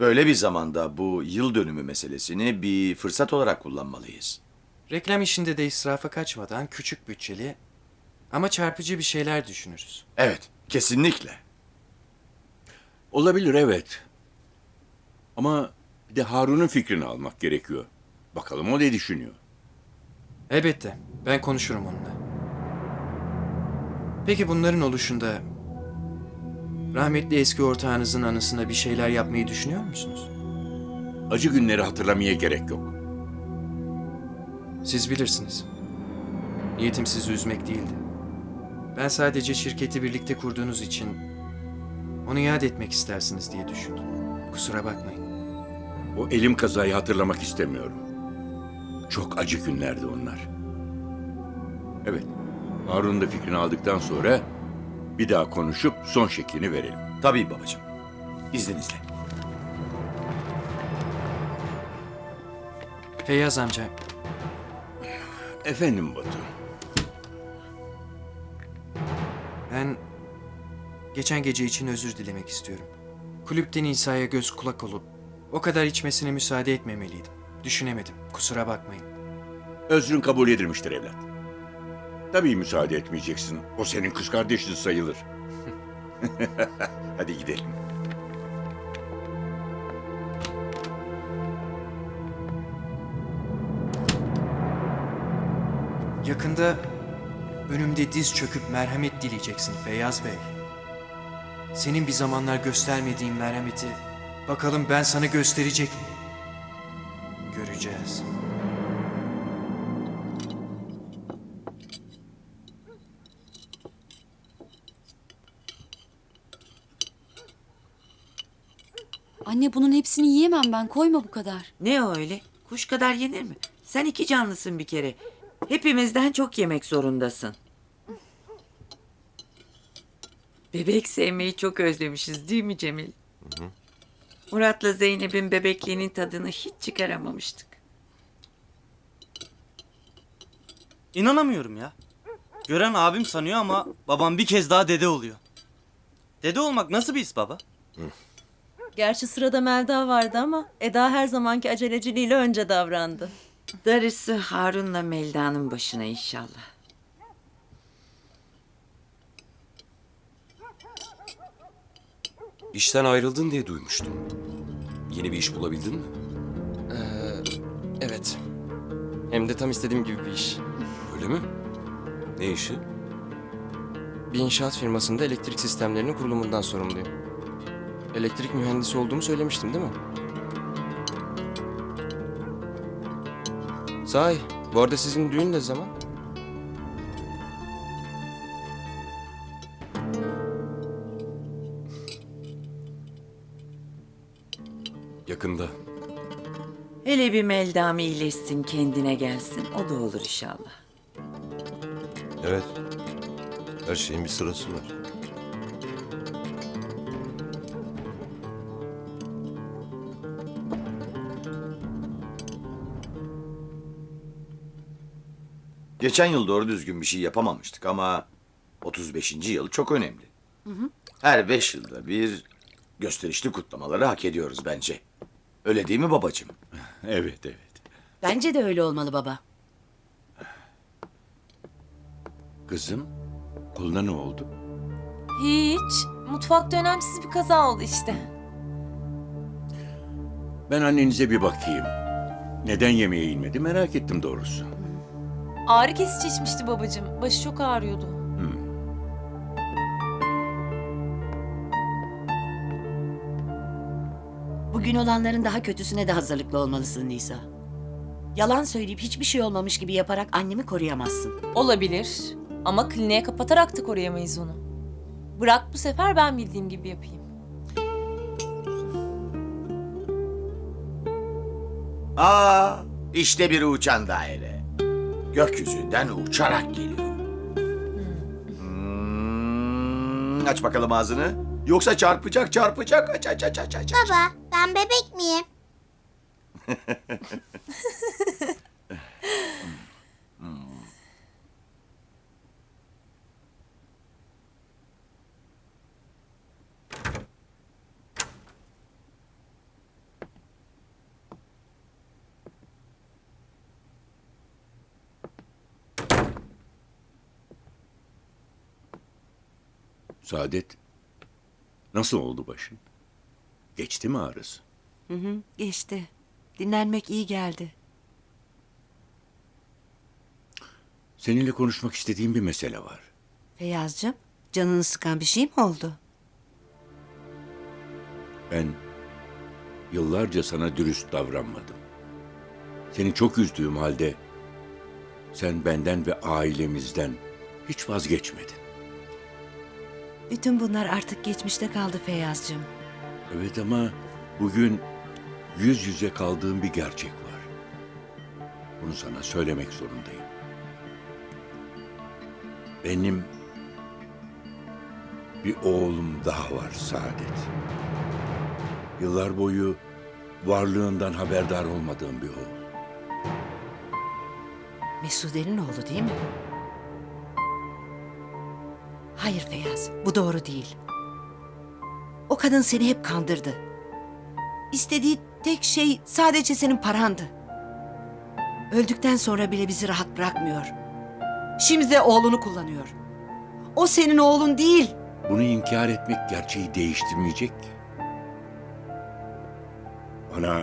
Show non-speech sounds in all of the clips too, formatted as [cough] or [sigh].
Böyle bir zamanda bu yıl dönümü meselesini bir fırsat olarak kullanmalıyız. Reklam işinde de israfa kaçmadan küçük bütçeli ama çarpıcı bir şeyler düşünürüz. Evet, kesinlikle. Olabilir evet. Ama bir de Harun'un fikrini almak gerekiyor. Bakalım o ne düşünüyor. Elbette. Ben konuşurum onunla. Peki bunların oluşunda rahmetli eski ortağınızın anısına bir şeyler yapmayı düşünüyor musunuz? Acı günleri hatırlamaya gerek yok. Siz bilirsiniz. Niyetim sizi üzmek değildi. Ben sadece şirketi birlikte kurduğunuz için onu yad etmek istersiniz diye düşündüm. Kusura bakmayın. O elim kazayı hatırlamak istemiyorum. Çok acı günlerdi onlar. Evet, Harun'un da fikrini aldıktan sonra bir daha konuşup son şeklini verelim. Tabii babacığım. İzninizle. Feyyaz amca, Efendim Batu. ben geçen gece için özür dilemek istiyorum. Kulüpten İsa'ya göz kulak olup o kadar içmesine müsaade etmemeliydim. Düşünemedim. Kusura bakmayın. Özrün kabul edilmiştir evlat. Tabii müsaade etmeyeceksin. O senin kız kardeşin sayılır. [laughs] Hadi gidelim. Yakında önümde diz çöküp merhamet dileyeceksin Feyyaz Bey. Senin bir zamanlar göstermediğin merhameti bakalım ben sana gösterecek miyim? Göreceğiz. Anne bunun hepsini yiyemem ben. Koyma bu kadar. Ne o öyle? Kuş kadar yenir mi? Sen iki canlısın bir kere. Hepimizden çok yemek zorundasın. Bebek sevmeyi çok özlemişiz değil mi Cemil? Murat'la Zeynep'in bebekliğinin tadını hiç çıkaramamıştık. İnanamıyorum ya. Gören abim sanıyor ama babam bir kez daha dede oluyor. Dede olmak nasıl bir his baba? Gerçi sırada Melda vardı ama Eda her zamanki aceleciliğiyle önce davrandı. Darısı Harun'la Melda'nın başına inşallah. İşten ayrıldın diye duymuştum. Yeni bir iş bulabildin mi? Evet. Hem de tam istediğim gibi bir iş. Öyle mi? Ne işi? Bir inşaat firmasında elektrik sistemlerinin kurulumundan sorumluyum. Elektrik mühendisi olduğumu söylemiştim değil mi? Sahi, bu arada sizin düğün ne zaman? Yakında. Hele bir Melda'm iyileşsin kendine gelsin. O da olur inşallah. Evet. Her şeyin bir sırası var. Geçen yıl doğru düzgün bir şey yapamamıştık ama 35. yıl çok önemli. Her beş yılda bir gösterişli kutlamaları hak ediyoruz bence. Öyle değil mi babacığım? [laughs] Evet, evet. Bence de öyle olmalı baba. Kızım, koluna ne oldu? Hiç. Mutfakta önemsiz bir kaza oldu işte. Ben annenize bir bakayım. Neden yemeğe inmedi merak ettim doğrusu. Ağrı kesici içmişti babacığım. Başı çok ağrıyordu. Bugün olanların daha kötüsüne de hazırlıklı olmalısın Nisa. Yalan söyleyip hiçbir şey olmamış gibi yaparak annemi koruyamazsın. Olabilir. Ama kliniğe kapatarak da koruyamayız onu. Bırak bu sefer ben bildiğim gibi yapayım. Aa, işte bir uçan daire. Gökyüzünden uçarak geliyor. Hmm, aç bakalım ağzını. Yoksa çarpacak çarpacak. Aç aç aç aç aç. aç. Baba, ben bebek miyim? [laughs] Saadet, nasıl oldu başın? Geçti mi ağrısı? Hı hı, geçti. Dinlenmek iyi geldi. Seninle konuşmak istediğim bir mesele var. Feyyazcığım, canını sıkan bir şey mi oldu? Ben yıllarca sana dürüst davranmadım. Seni çok üzdüğüm halde sen benden ve ailemizden hiç vazgeçmedin. Bütün bunlar artık geçmişte kaldı Feyyazcığım. Evet ama bugün yüz yüze kaldığım bir gerçek var. Bunu sana söylemek zorundayım. Benim bir oğlum daha var Saadet. Yıllar boyu varlığından haberdar olmadığım bir oğul. Mesude'nin oğlu değil mi? Hayır Feyyaz, bu doğru değil. O kadın seni hep kandırdı. İstediği tek şey sadece senin parandı. Öldükten sonra bile bizi rahat bırakmıyor. Şimdi de oğlunu kullanıyor. O senin oğlun değil. Bunu inkar etmek gerçeği değiştirmeyecek. Bana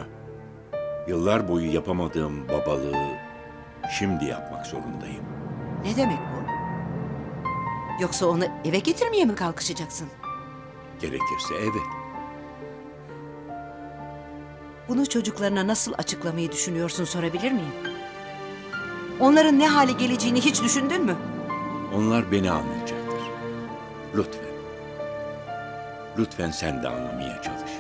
yıllar boyu yapamadığım babalığı şimdi yapmak zorundayım. Ne demek bu? Yoksa onu eve getirmeye mi kalkışacaksın? Gerekirse evet. Bunu çocuklarına nasıl açıklamayı düşünüyorsun sorabilir miyim? Onların ne hale geleceğini hiç düşündün mü? Onlar beni anlayacaktır. Lütfen. Lütfen sen de anlamaya çalış.